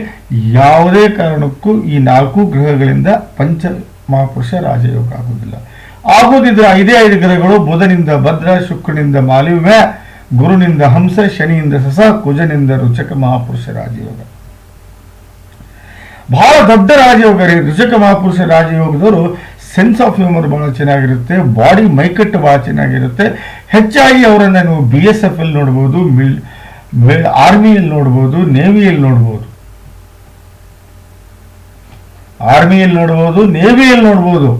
ಯಾವುದೇ ಕಾರಣಕ್ಕೂ ಈ ನಾಲ್ಕು ಗ್ರಹಗಳಿಂದ ಪಂಚ ಮಹಾಪುರುಷ ರಾಜಯೋಗ ಆಗುವುದಿಲ್ಲ. ಆಗುವುದಿದ್ರೆ ಐದೇ ಐದು ಗ್ರಹಗಳು ಬುಧನಿಂದ ಭದ್ರ, ಶುಕ್ರನಿಂದ ಮಾಲಿವ್ಯ ಗುರುನಿಂದ ಹಂಸ, ಶನಿಯಿಂದ ಸಸ, ಕುಜನಿಂದ ರುಚಕ ಮಹಾಪುರುಷ ರಾಜಯೋಗ. ಬಹಳ ದೊಡ್ಡ ರಾಜಯೋಗ ರೀ. ರುಚಕ ಮಹಾಪುರುಷ ರಾಜಯೋಗದವರು ಸೆನ್ಸ್ ಆಫ್ ಹ್ಯೂಮರ್ ಬಹಳ ಚೆನ್ನಾಗಿರುತ್ತೆ ಬಾಡಿ ಮೈಕಟ್ಟು ಬಹಳ ಚೆನ್ನಾಗಿರುತ್ತೆ. ಹೆಚ್ಚಾಗಿ ಅವರನ್ನು ನೀವು ಬಿ ಎಸ್ ಎಫ್ ಅಲ್ಲಿ ನೋಡ್ಬೋದು ಮಿಲ್ ಆರ್ಮಿಯಲ್ಲಿ ನೋಡ್ಬೋದು ನೇವಿಯಲ್ಲಿ ನೋಡ್ಬೋದು. ಆರ್ಮಿಯಲ್ಲಿ ನೋಡ್ಬೋದು, ನೇವಿಯಲ್ಲಿ ನೋಡ್ಬೋದು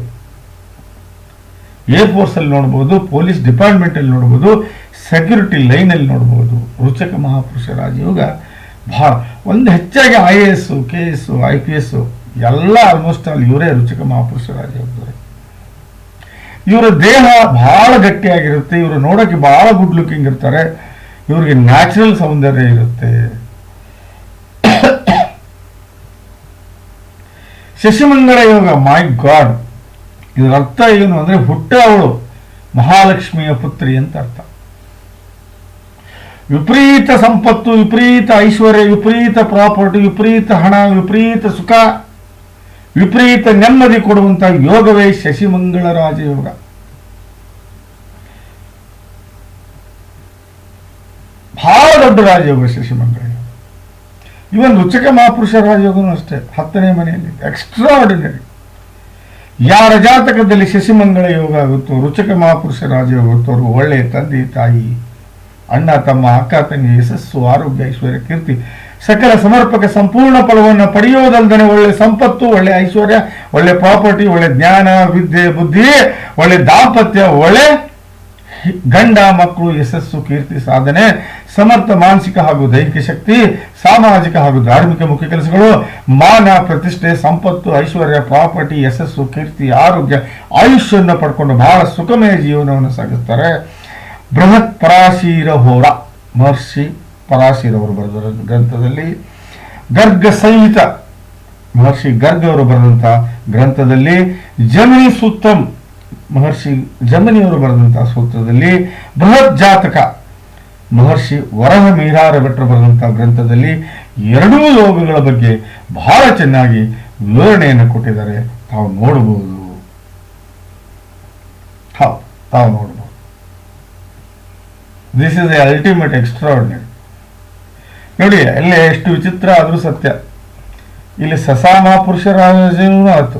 ಏರ್ ಫೋರ್ಸ್ ಅಲ್ಲಿ ನೋಡ್ಬೋದು ಪೊಲೀಸ್ ಡಿಪಾರ್ಟ್ಮೆಂಟಲ್ಲಿ ನೋಡ್ಬೋದು ಸೆಕ್ಯೂರಿಟಿ ಲೈನಲ್ಲಿ ನೋಡ್ಬೋದು. ರುಚಕ ಮಹಾಪುರುಷ ರಾಜಯೋಗ ಭಾಳ ಒಂದು ಹೆಚ್ಚಾಗಿ I A S K S I P S ಎಲ್ಲ ಆಲ್ಮೋಸ್ಟ್ ಅಲ್ಲಿ ಇವರೇ ರುಚಕ ಮಹಾಪುರುಷ ರಾಜಯೋಗದವರು. ಇವರ ದೇಹ ಬಹಳ ಗಟ್ಟಿಯಾಗಿರುತ್ತೆ, ಇವರು ನೋಡೋಕ್ಕೆ ಭಾಳ ಗುಡ್ ಲುಕಿಂಗ್ ಇರ್ತಾರೆ, ಇವರಿಗೆ ನ್ಯಾಚುರಲ್ ಸೌಂದರ್ಯ ಇರುತ್ತೆ. ಶಶಿಮಂಗಳ ಯೋಗ ಮೈ ಗಾಡ್ ಇದರ ಅರ್ಥ ಏನು ಅಂದ್ರೆ ಹುಟ್ಟ ಅವಳು ಮಹಾಲಕ್ಷ್ಮಿಯ ಪುತ್ರಿ ಅಂತ ಅರ್ಥ. ವಿಪರೀತ ಸಂಪತ್ತು, ವಿಪರೀತ ಐಶ್ವರ್ಯ, ವಿಪರೀತ ಪ್ರಾಪರ್ಟಿ, ವಿಪರೀತ ಹಣ, ವಿಪರೀತ ಸುಖ, ವಿಪರೀತ ನೆಮ್ಮದಿ ಕೊಡುವಂತ ಯೋಗವೇ ಶಶಿಮಂಗಳ ರಾಜಯೋಗ. ಬಹಳ ದೊಡ್ಡ ರಾಜಯೋಗ ಶಶಿಮಂಗಳ ಇವನ್ ರುಚಕ ಮಹಾಪುರುಷ ರಾಜಯೋಗನೂ ಅಷ್ಟೇ, ಹತ್ತನೇ ಮನೆಯಲ್ಲಿ ಎಕ್ಸ್ಟ್ರಾ ಆರ್ಡಿನರಿ ಯಾರ ಜಾತಕದಲ್ಲಿ ಶಶಿಮಂಗಳ ಯೋಗ ಆಗುತ್ತೋ, ರುಚಕ ಮಹಾಪುರುಷ ರಾಜಯೋಗ ಆಗುತ್ತೋ, ಅವ್ರಿಗೆ ಒಳ್ಳೆಯ ತಂದೆ, ತಾಯಿ, ಅಣ್ಣ, ತಮ್ಮ, ಅಕ್ಕ, ತಂಗಿ, ಯಶಸ್ಸು, ಆರೋಗ್ಯ, ಐಶ್ವರ್ಯ, ಕೀರ್ತಿ, ಸಕಲ ಸಮರ್ಪಕ ಸಂಪೂರ್ಣ ಫಲವನ್ನು ಪಡೆಯೋದಲ್ಲದೆ ಒಳ್ಳೆ ಸಂಪತ್ತು, ಒಳ್ಳೆ ಐಶ್ವರ್ಯ, ಒಳ್ಳೆ ಪ್ರಾಪರ್ಟಿ, ಒಳ್ಳೆ ಜ್ಞಾನ, ವಿದ್ಯೆ, ಬುದ್ಧಿ, ಒಳ್ಳೆ ದಾಂಪತ್ಯ, ಒಳ್ಳೆ ಗಂಡ ಮಕ್ಕಳು ಯಶಸ್ಸು ಕೀರ್ತಿ ಸಾಧನೆ, ಸಮರ್ಥ ಮಾನಸಿಕ ಹಾಗೂ ದೈಹಿಕ ಶಕ್ತಿ, ಸಾಮಾಜಿಕ ಹಾಗೂ ಧಾರ್ಮಿಕ ಮುಖ್ಯ ಕೆಲಸಗಳು, ಮಾನ ಪ್ರತಿಷ್ಠೆ, ಸಂಪತ್ತು, ಐಶ್ವರ್ಯ, ಪ್ರಾಪರ್ಟಿ, ಯಶಸ್ಸು, ಕೀರ್ತಿ, ಆರೋಗ್ಯ, ಆಯುಷ್ಯವನ್ನು ಪಡ್ಕೊಂಡು ಬಹಳ ಸುಖಮಯ ಜೀವನವನ್ನು ಸಾಗಿಸ್ತಾರೆ. ಬೃಹತ್ ಪರಾಶೀರ ಹೋರ, ಮಹರ್ಷಿ ಪರಾಶೀರವರು ಬರೆದ ಗ್ರಂಥದಲ್ಲಿ. ಗರ್ಗ ಸಂಹಿತ, ಮಹರ್ಷಿ ಗರ್ಗ ಅವರು ಬರೆದಂತಹ ಗ್ರಂಥದಲ್ಲಿ ಜಮಿನಿ ಸೂತ್ರಂ ಮಹರ್ಷಿ ಜಮನಿಯವರು ಬರೆದಂತಹ ಸೂತ್ರದಲ್ಲಿ ಬೃಹತ್ ಜಾತಕ. ಮಹರ್ಷಿ ವರಹ ಮೀರಾರ ಭಟ್ರು ಬರೆದಂತಹ ಗ್ರಂಥದಲ್ಲಿ ಎರಡೂ ಯೋಗಗಳ ಬಗ್ಗೆ ಬಹಳ ಚೆನ್ನಾಗಿ ವಿವರಣೆಯನ್ನು ಕೊಟ್ಟಿದ್ದಾರೆ. ತಾವು ನೋಡಬಹುದು ಹೌದು, ತಾವು ನೋಡಬಹುದು this is a ultimate extraordinary ನೋಡಿ, ಅಲ್ಲೇ ಎಷ್ಟು ವಿಚಿತ್ರ ಆದರೂ ಸತ್ಯ. ಇಲ್ಲಿ ಸಸಾ ಮಹಾಪುರುಷ ರಾಜನೂ ಆಯ್ತು.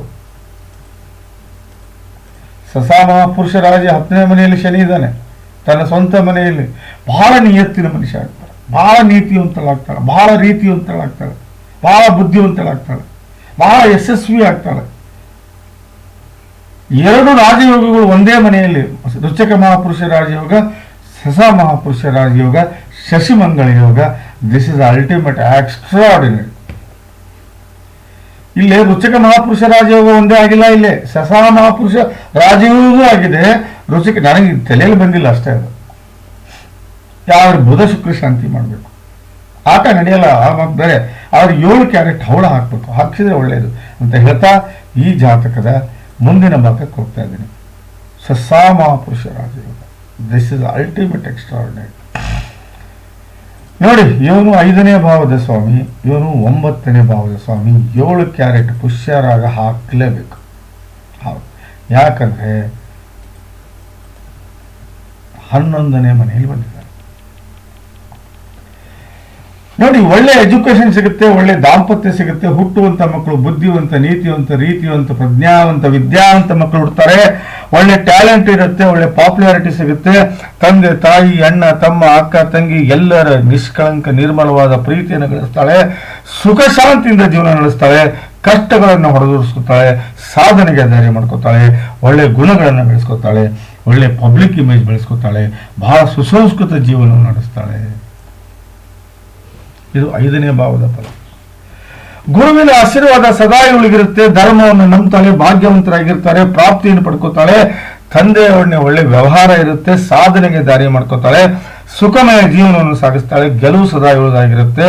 ಸಸಾ ಮಹಾಪುರುಷ ರಾಜ ಹತ್ತನೇ ಮನೆಯಲ್ಲಿ ಶನಿ ಇದ್ದಾನೆ. ತನ್ನ ಸ್ವಂತ ಮನೆಯಲ್ಲಿ ಬಹಳ ನಿಯತ್ತಿನ ಮನುಷ್ಯ ಆಗ್ತಾಳೆ. ಬಹಳ ನೀತಿವಂತಳಾಗ್ತಾಳೆ. ಬಹಳ ರೀತಿವಂತಳಾಗ್ತಾಳೆ. ಬಹಳ ಬುದ್ಧಿವಂತಳಾಗ್ತಾಳೆ. ಬಹಳ ಯಶಸ್ವಿ ಆಗ್ತಾಳೆ. ಎರಡು ರಾಜಯೋಗಗಳು ಒಂದೇ ಮನೆಯಲ್ಲಿ. ರುಚಕ ಮಹಾಪುರುಷ ರಾಜಯೋಗ, ಸಸ ಮಹಾಪುರುಷ ರಾಜಯೋಗ, ಶಶಿಮಂಗಳ ಯೋಗ. ದಿಸ್ ಇಸ್ ಅಲ್ಟಿಮೇಟ್ ಎಕ್ಸ್ಟ್ರಾರ್ಡಿನರಿ ಇಲ್ಲಿ ರುಚಕ ಮಹಾಪುರುಷ ರಾಜಯೋಗ ಒಂದೇ ಆಗಿಲ್ಲ ಇಲ್ಲಿ. ಸಸಾ ಮಹಾಪುರುಷ ರಾಜಯೋಗವೂ ಆಗಿದೆ. ರುಚಿಕ ನನಗೆ ತಲೆಯಲ್ಲಿ ಬಂದಿಲ್ಲ ಅಷ್ಟೇ ಅದು. ಯಾವ ಬುಧ ಶುಕ್ರ ಶಾಂತಿ ಮಾಡಬೇಕು. ಆಟ ನಡೆಯಲ್ಲ ಬೇರೆ. ಅವ್ರ ಏಳು ಕ್ಯಾರೆಟ್ ಹೌಳ ಹಾಕ್ಬೇಕು. ಹಾಕಿದ್ರೆ ಒಳ್ಳೆಯದು ಅಂತ ಹೇಳ್ತಾ ಈ ಜಾತಕದ ಮುಂದಿನ ಭಾಗಕ್ಕೆ ಹೋಗ್ತಾ ಇದ್ದೀನಿ. ಸಸಾ ಮಹಾಪುರುಷ ರಾಜಯೋಗ. ದಿಸ್ ಇಸ್ ಅಲ್ಟಿಮೇಟ್ ಎಕ್ಸ್ಟ್ರಾರ್ಡಿನರಿ ನೋಡಿ, ಇವನು ಐದನೇ ಭಾವದ ಸ್ವಾಮಿ, ಇವನು ಒಂಬತ್ತನೇ ಭಾವದ ಸ್ವಾಮಿ, ಏಳು ಕ್ಯಾರೆಟ್ ಪುಷ್ಯರಾಗ ಹಾಕಲೇಬೇಕು. ಹೌದು. ಯಾಕಂದ್ರೆ ಹನ್ನೊಂದನೇ ಮನೆಯಲ್ಲಿ ಬಂದಿದ್ದಾರೆ. ನೋಡಿ, ಒಳ್ಳೆ ಎಜುಕೇಶನ್ ಸಿಗುತ್ತೆ, ಒಳ್ಳೆ ದಾಂಪತ್ಯ ಸಿಗುತ್ತೆ, ಹುಟ್ಟುವಂತ ಮಕ್ಕಳು ಬುದ್ಧಿವಂತ, ನೀತಿವಂತ, ರೀತಿವಂತ, ಪ್ರಜ್ಞಾವಂತ, ವಿದ್ಯಾವಂತ ಮಕ್ಕಳು ಹುಡ್ತಾರೆ. ಒಳ್ಳೆ ಟ್ಯಾಲೆಂಟ್ ಇರುತ್ತೆ, ಒಳ್ಳೆ ಪಾಪ್ಯುಲಾರಿಟಿ ಸಿಗುತ್ತೆ. ತಂದೆ, ತಾಯಿ, ಅಣ್ಣ, ತಮ್ಮ, ಅಕ್ಕ, ತಂಗಿ, ಎಲ್ಲರ ನಿಷ್ಕಳಂಕ, ನಿರ್ಮಲವಾದ ಪ್ರೀತಿಯನ್ನು ಗಳಿಸ್ತಾಳೆ. ಸುಖ ಶಾಂತಿಯಿಂದ ಜೀವನ ನಡೆಸ್ತಾಳೆ. ಕಷ್ಟಗಳನ್ನು ಹೊಡೆದೂರಿಸ್ಕೊತಾಳೆ ಸಾಧನೆಗೆ ಧೈರ್ಯ ಮಾಡ್ಕೋತಾಳೆ ಒಳ್ಳೆ ಗುಣಗಳನ್ನು ಬೆಳೆಸ್ಕೊತಾಳೆ ಒಳ್ಳೆ ಪಬ್ಲಿಕ್ ಇಮೇಜ್ ಬೆಳೆಸ್ಕೊತಾಳೆ ಬಹಳ ಸುಸಂಸ್ಕೃತ ಜೀವನವನ್ನು ನಡೆಸ್ತಾಳೆ. ಇದು ಐದನೇ ಭಾವದ ಫಲ. ಗುರುವಿನ ಆಶೀರ್ವಾದ ಸದಾ ಇವಳಿಗಿರುತ್ತೆ, ಧರ್ಮವನ್ನು ನಂಬ್ತಾಳೆ ಭಾಗ್ಯವಂತರಾಗಿರ್ತಾರೆ ಪ್ರಾಪ್ತಿಯನ್ನು ಪಡ್ಕೋತಾಳೆ, ತಂದೆಯವರನ್ನೇ ಒಳ್ಳೆ ವ್ಯವಹಾರ ಇರುತ್ತೆ, ಸಾಧನೆಗೆ ದಾರಿ ಮಾಡ್ಕೋತಾಳೆ, ಸುಖಮಯ ಜೀವನವನ್ನು ಸಾಗಿಸ್ತಾಳೆ, ಗೆಲುವು ಸದಾ ಇವಳದಾಗಿರುತ್ತೆ,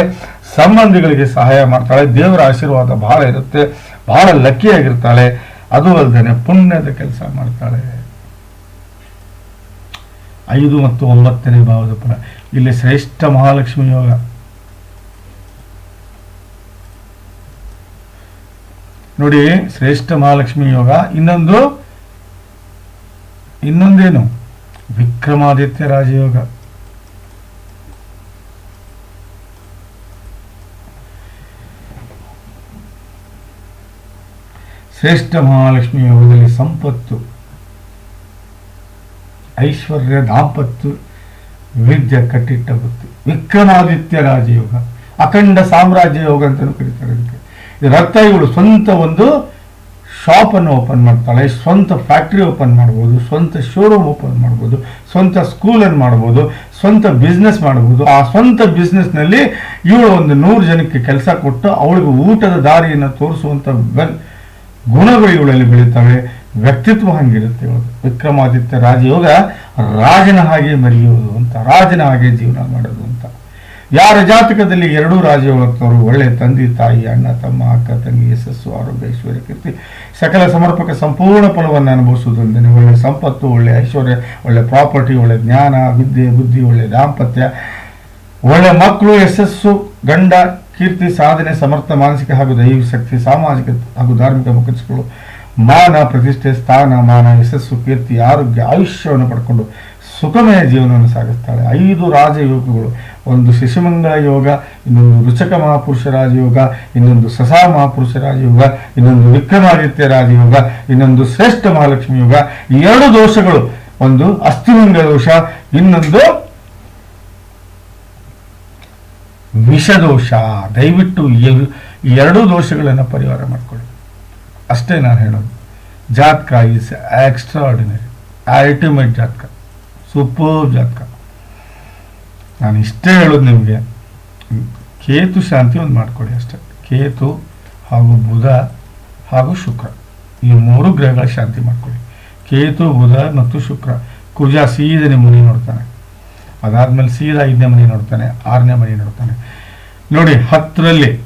ಸಂಬಂಧಿಗಳಿಗೆ ಸಹಾಯ ಮಾಡ್ತಾಳೆ, ದೇವರ ಆಶೀರ್ವಾದ ಬಹಳ ಇರುತ್ತೆ ಬಹಳ ಲಕ್ಕಿಯಾಗಿರ್ತಾಳೆ, ಅದು ಅಲ್ಲದೆ ಪುಣ್ಯದ ಕೆಲಸ ಮಾಡ್ತಾಳೆ. ಐದು ಮತ್ತು ಒಂಬತ್ತನೇ ಭಾವದ ಫಲ. ಇಲ್ಲಿ ಶ್ರೇಷ್ಠ ಮಹಾಲಕ್ಷ್ಮಿ ಯೋಗ. ನೋಡಿ ಶ್ರೇಷ್ಠ ಮಹಾಲಕ್ಷ್ಮಿ ಯೋಗ. ಇನ್ನೊಂದು, ಇನ್ನೊಂದೇನು? ವಿಕ್ರಮಾದಿತ್ಯ ರಾಜಯೋಗ. ಶ್ರೇಷ್ಠ ಮಹಾಲಕ್ಷ್ಮಿ ಯೋಗದಲ್ಲಿ ಸಂಪತ್ತು, ಐಶ್ವರ್ಯ, ದಾಂಪತ್ಯ ವಿದ್ಯೆ ಕಟ್ಟಿಟ್ಟ ಗೊತ್ತು ವಿಕ್ರಮಾದಿತ್ಯ ರಾಜಯೋಗ. ಅಖಂಡ ಸಾಮ್ರಾಜ್ಯ ಯೋಗ ಅಂತಲೂ ಕರೀತಾರೆ ಇದಕ್ಕೆ ರಕ್ತ ಇವಳು ಸ್ವಂತ ಒಂದು ಶಾಪ್ ಅನ್ನು ಓಪನ್ ಮಾಡ್ತಾಳೆ, ಸ್ವಂತ ಫ್ಯಾಕ್ಟ್ರಿ ಓಪನ್ ಮಾಡ್ಬೋದು, ಸ್ವಂತ ಶೋರೂಮ್ ಓಪನ್ ಮಾಡ್ಬೋದು, ಸ್ವಂತ ಸ್ಕೂಲನ್ನು ಮಾಡ್ಬೋದು, ಸ್ವಂತ ಬಿಸ್ನೆಸ್ ಮಾಡ್ಬೋದು. ಆ ಸ್ವಂತ ಬಿಸ್ನೆಸ್ನಲ್ಲಿ ಇವಳು ಒಂದು ನೂರು ಜನಕ್ಕೆ ಕೆಲಸ ಕೊಟ್ಟು ಅವಳಿಗೆ ಊಟದ ದಾರಿಯನ್ನು ತೋರಿಸುವಂಥ ವೆಲ್ ಗುಣಗಳು ಇವಳಲ್ಲಿ ಬೆಳೀತವೆ. ವ್ಯಕ್ತಿತ್ವ ಹಂಗಿರುತ್ತೆ ಇವಳು. ವಿಕ್ರಮಾದಿತ್ಯ ರಾಜಯೋಗ ರಾಜನ ಹಾಗೆ ಮರೆಯುವುದು ಅಂತ, ರಾಜನ ಹಾಗೆ ಜೀವನ ಮಾಡೋದು ಅಂತ. ಯಾರ ಜಾತಕದಲ್ಲಿ ಎರಡೂ ರಾಜವಕ್ತರು ಒಳ್ಳೆ ತಂದೆ, ತಾಯಿ, ಅಣ್ಣ, ತಮ್ಮ, ಅಕ್ಕ, ತಂಗಿ, ಯಶಸ್ಸು, ಆರೋಗ್ಯ, ಐಶ್ವರ್ಯ, ಕೀರ್ತಿ, ಸಕಲ ಸಮರ್ಪಕ ಸಂಪೂರ್ಣ ಫಲವನ್ನು ಅನುಭವಿಸುವುದರಿಂದ ಒಳ್ಳೆ ಸಂಪತ್ತು, ಒಳ್ಳೆ ಐಶ್ವರ್ಯ, ಒಳ್ಳೆ ಪ್ರಾಪರ್ಟಿ, ಒಳ್ಳೆ ಜ್ಞಾನ, ವಿದ್ಯೆ, ಬುದ್ಧಿ, ಒಳ್ಳೆ ದಾಂಪತ್ಯ, ಒಳ್ಳೆ ಮಕ್ಕಳು, ಯಶಸ್ಸು, ಗಂಡ, ಕೀರ್ತಿ, ಸಾಧನೆ, ಸಮರ್ಥ, ಮಾನಸಿಕ ಹಾಗೂ ದೈವಿಕ ಶಕ್ತಿ, ಸಾಮಾಜಿಕ ಹಾಗೂ ಧಾರ್ಮಿಕ ಮುಖರ್ಜಿಗಳು ಮಾನ, ಪ್ರತಿಷ್ಠೆ, ಸ್ಥಾನ, ಮಾನ, ಯಶಸ್ಸು, ಕೀರ್ತಿ, ಆರೋಗ್ಯ, ಆಯುಷ್ಯವನ್ನು ಪಡ್ಕೊಂಡು ಸುಖಮಯ ಜೀವನವನ್ನು ಸಾಗಿಸ್ತಾಳೆ. ಐದು ರಾಜಯೋಗಗಳು. ಒಂದು ಶಿಶುಮಂಗಳ ಯೋಗ, ಇನ್ನೊಂದು ರುಚಕ ಮಹಾಪುರುಷ ರಾಜಯೋಗ, ಇನ್ನೊಂದು ಸಸಾ ಮಹಾಪುರುಷ ರಾಜಯೋಗ, ಇನ್ನೊಂದು ವಿಕ್ರಮಾದಿತ್ಯ ರಾಜಯೋಗ, ಇನ್ನೊಂದು ಶ್ರೇಷ್ಠ ಮಹಾಲಕ್ಷ್ಮಿ ಯೋಗ. ಎರಡು ದೋಷಗಳು, ಒಂದು ಅಸ್ಥಿಮಂಗ ದೋಷ, ಇನ್ನೊಂದು ವಿಷದೋಷ. ದಯವಿಟ್ಟು ಎರಡೂ ದೋಷಗಳನ್ನು ಪರಿಹಾರ ಮಾಡಿಕೊಳ್ಳಿ. ಅಷ್ಟೇ ನಾನು ಹೇಳೋದು. ಜಾತಕ ಈಸ್ ಎಕ್ಸ್ಟ್ರಾ ಆರ್ಡಿನರಿ ಅಲ್ಟಿಮೇಟ್ ಜಾತಕ. ಸೂಪರ್ ಜಾತಕ. ನಾನು ಇಷ್ಟೇ ಹೇಳೋದು ನಿಮಗೆ. ಕೇತು ಶಾಂತಿ ಒಂದು ಮಾಡ್ಕೊಳ್ಳಿ ಅಷ್ಟೇ. ಕೇತು ಹಾಗೂ ಬುಧ ಹಾಗೂ ಶುಕ್ರ. ಈ ಮೂರು ಗ್ರಹಗಳ ಶಾಂತಿ ಮಾಡ್ಕೊಳ್ಳಿ ಕೇತು, ಬುಧ ಮತ್ತು ಶುಕ್ರ. ಕುಜ ಸೀದಾ ನಿಮ್ಮ ಮನೆ ನೋಡ್ತಾನೆ. ಅದಾದ್ಮೇಲೆ ಸೀದಾ ಐದನೇ ಮನೆ ನೋಡ್ತಾನೆ, ಆರನೇ ಮನೆ ನೋಡ್ತಾನೆ. ನೋಡಿ, ಹತ್ತರಲ್ಲಿ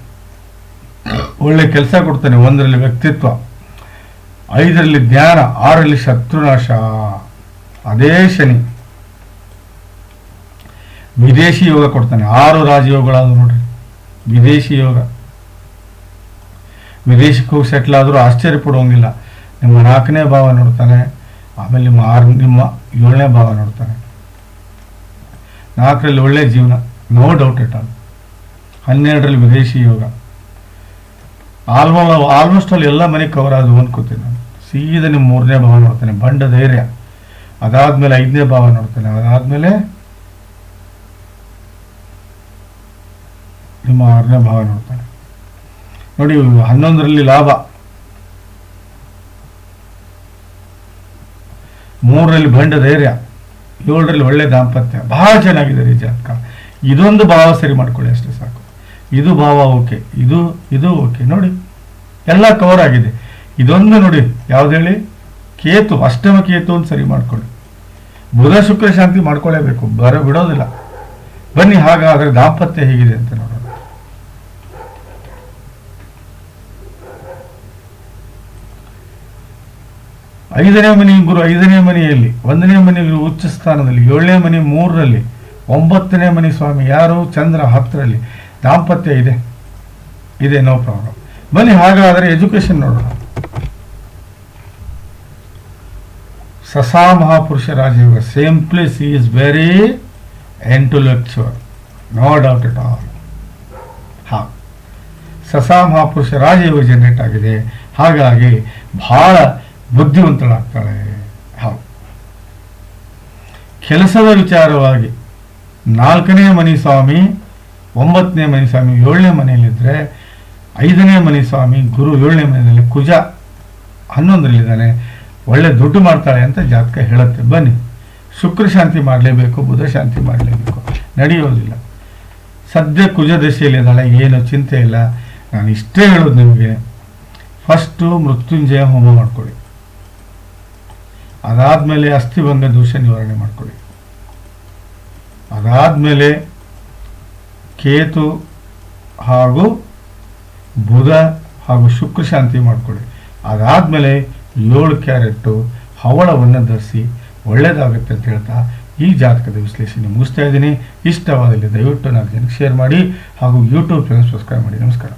ಒಳ್ಳೆ ಕೆಲಸ ಕೊಡ್ತಾನೆ, ಒಂದರಲ್ಲಿ ವ್ಯಕ್ತಿತ್ವ, ಐದರಲ್ಲಿ ಜ್ಞಾನ, ಆರರಲ್ಲಿ ಶತ್ರುನಾಶ. ಅದೇ ಶನಿ. ವಿದೇಶಿ ಯೋಗ ಕೊಡ್ತಾನೆ. ಆರು ರಾಜಯೋಗಗಳಾದ್ರು ನೋಡ್ರಿ. ವಿದೇಶಿ ಯೋಗ. ವಿದೇಶಕ್ಕೆ ಹೋಗಿ ಸೆಟ್ಲ್ ಆದರೂ ಆಶ್ಚರ್ಯ ಪಡುವಂಗಿಲ್ಲ ನಿಮ್ಮ ನಾಲ್ಕನೇ ಭಾವ ನೋಡ್ತಾನೆ. ಆಮೇಲೆ ನಿಮ್ಮ ಆರು, ನಿಮ್ಮ ಏಳನೇ ಭಾವ ನೋಡ್ತಾನೆ. ನಾಲ್ಕರಲ್ಲಿ ಒಳ್ಳೆ ಜೀವನ. ನೋ ಡೌಟ್ ಇಟ್ ಆಲ್ ಹನ್ನೆರಡರಲ್ಲಿ ವಿದೇಶಿ ಯೋಗ. ಆಲ್ಮೋಸ್ಟ್ ಆಲ್ಮೋಸ್ಟ್ ಅಲ್ಲಿ ಎಲ್ಲ ಮನೆ ಕವರ್ ಆದವು ಅನ್ಕೋತೀನಿ ನಾನು. ಸೀದಾ ನಿಮ್ಮ ಮೂರನೇ ಭಾವ ನೋಡ್ತಾನೆ. ಬಂಡ ಧೈರ್ಯ. ಅದಾದ್ಮೇಲೆ ಐದನೇ ಭಾವ ನೋಡ್ತಾನೆ. ಅದಾದ್ಮೇಲೆ ನಿಮ್ಮ ಆರನೇ ಭಾವ ನೋಡ್ತಾನೆ ನೋಡಿ, ಹನ್ನೊಂದರಲ್ಲಿ ಲಾಭ. ಮೂರರಲ್ಲಿ ಬಂಡ ಧೈರ್ಯ. ಏಳರಲ್ಲಿ ಒಳ್ಳೆ ದಾಂಪತ್ಯ. ಬಹಳ ಚೆನ್ನಾಗಿದೆ ರೀ ಜಾತಕ. ಇದೊಂದು ಭಾವ ಸರಿ ಮಾಡ್ಕೊಳ್ಳಿ ಅಷ್ಟೇ ಸಾಕು. ಇದು ಭಾವ ಓಕೆ, ಇದು ಇದು ಓಕೆ. ನೋಡಿ, ಎಲ್ಲ ಕವರ್ ಆಗಿದೆ. ಇದೊಂದು ನೋಡಿ, ಯಾವ್ದು ಹೇಳಿ? ಕೇತು, ಅಷ್ಟಮ ಕೇತು ಅಂತ ಸರಿ ಮಾಡ್ಕೊಳ್ಳಿ. ಬುಧ ಶುಕ್ರ ಶಾಂತಿ ಮಾಡ್ಕೊಳ್ಳೇಬೇಕು. ಬರ ಬಿಡೋದಿಲ್ಲ. ಬನ್ನಿ, ಹಾಗಾದ್ರೆ ದಾಂಪತ್ಯ ಹೇಗಿದೆ ಅಂತ ನೋಡೋಣ ಐದನೇ ಮನೆ ಗುರು, ಐದನೇ ಮನೆಯಲ್ಲಿ, ಒಂದನೇ ಮನೆ ಉಚ್ಚ ಸ್ಥಾನದಲ್ಲಿ, ಏಳನೇ ಮನೆ ಮೂರರಲ್ಲಿ, ಒಂಬತ್ತನೇ ಮನೆ ಸ್ವಾಮಿ, ಯಾರು? ಚಂದ್ರ ಹತ್ತರಲ್ಲಿ. ದಾಂಪತ್ಯ ಇದೆ. ಇದೆ ನೋ ಪ್ರಾಬ್ಲಮ್ ಬನ್ನಿ, ಹಾಗಾದರೆ ಎಜುಕೇಶನ್ ನೋಡೋಣ. ಸಸಾ ಮಹಾಪುರುಷ ರಾಜಯೋಗ same place is very intellectual no doubt it all ಹಾ. ಸಸಾ ಮಹಾಪುರುಷ ರಾಜಯೋಗ ಜನರೇಟ್ ಆಗಿದೆ. ಹಾಗಾಗಿ ಬಹಳ ಬುದ್ಧಿವಂತಳಾಗ್ತಾಳೆ. ಹೌದು. ಕೆಲಸದ ವಿಚಾರವಾಗಿ ನಾಲ್ಕನೇ ಮನಿ ಸ್ವಾಮಿ ಒಂಬತ್ತನೇ ಮನಿ ಸ್ವಾಮಿ ಏಳನೇ ಮನೆಯಲ್ಲಿದ್ದರೆ ಐದನೇ ಮನಿ ಸ್ವಾಮಿ ಗುರು ಏಳನೇ ಮನೆಯಲ್ಲಿ ಕುಜ ಹನ್ನೊಂದರಲ್ಲಿದ್ದಾನೆ. ಒಳ್ಳೆ ದುಡ್ಡು ಮಾಡ್ತಾಳೆ ಅಂತ ಜಾತಕ ಹೇಳುತ್ತೆ. ಬನ್ನಿ. ಶುಕ್ರ ಶಾಂತಿ ಮಾಡಲೇಬೇಕು, ಬುಧ ಶಾಂತಿ ಮಾಡಲೇಬೇಕು. ನಡೆಯೋದಿಲ್ಲ. ಸದ್ಯ ಕುಜ ದಶೆಯಲ್ಲಿದ್ದಾಳೆ. ಏನು ಚಿಂತೆ ಇಲ್ಲ. ನಾನು ಇಷ್ಟೇ ಹೇಳೋದು ನಿಮಗೆ. ಫಸ್ಟು ಮೃತ್ಯುಂಜಯ ಹೋಮ ಮಾಡ್ಕೊಳ್ಳಿ. ಅದಾದಮೇಲೆ ಅಸ್ಥಿಭಂಗ ದೋಷ ನಿವಾರಣೆ ಮಾಡಿಕೊಳ್ಳಿ. ಅದಾದಮೇಲೆ ಕೇತು ಹಾಗೂ ಬುಧ ಹಾಗೂ ಶುಕ್ರ ಶಾಂತಿ ಮಾಡಿಕೊಳ್ಳಿ. ಅದಾದಮೇಲೆ ಏಳು ಕ್ಯಾರೆಟ್ಟು ಹವಳವನ್ನು ಧರಿಸಿ ಒಳ್ಳೆಯದಾಗುತ್ತೆ ಅಂತ ಹೇಳ್ತಾ ಈ ಜಾತಕದ ವಿಶ್ಲೇಷಣೆ ಮುಗಿಸ್ತಾ ಇದ್ದೀನಿ. ಇಷ್ಟವಾದಲ್ಲಿ ದಯವಿಟ್ಟು ನಾಲ್ಕು ಜನಕ್ಕೆ ಶೇರ್ ಮಾಡಿ ಹಾಗೂ ಯೂಟ್ಯೂಬ್ ಚಾನಲ್ ಸಬ್ಸ್ಕ್ರೈಬ್ ಮಾಡಿ. ನಮಸ್ಕಾರ.